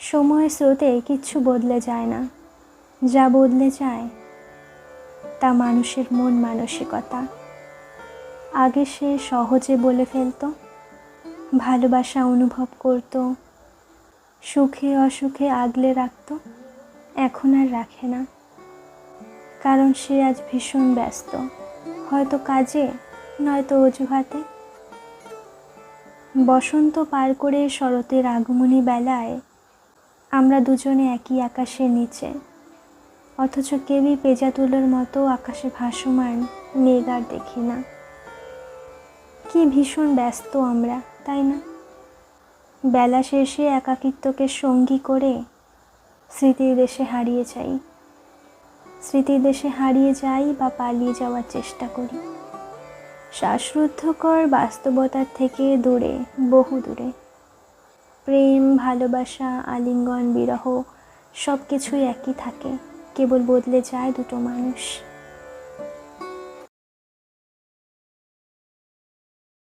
সময়ের স্রোতে কিচ্ছু বদলে যায় না। যা বদলে যায়, তা মানুষের মন মানসিকতা। আগে সে সহজে বলে ফেলতো, ভালোবাসা অনুভব করত, সুখে অসুখে আগলে রাখত, এখন আর রাখে না। কারণ সে আজ ভীষণ ব্যস্ত, হয়তো কাজে, নয়তো অজুহাতে। বসন্ত পার করে শরতের আগমনী বেলায় আমরা দুজনে একই আকাশের নিচে। অথচ কেউই পেজা তুলোর মতো আকাশে ভাসমান মেঘ আর দেখি না। কি ভীষণ ব্যস্ত আমরা, তাই না? বেলা শেষে একাকিত্বকে সঙ্গী করে স্মৃতির দেশে হারিয়ে যাই। স্মৃতির দেশে হারিয়ে যাই বা পালিয়ে যাওয়ার চেষ্টা করি। শ্বাসরুদ্ধকর বাস্তবতার থেকে দূরে বহু দূরে প্রেম ভালোবাসা আলিঙ্গন বিরহ সব কিছুই একই থাকে। কেবল বদলে যায় দুটো মানুষ।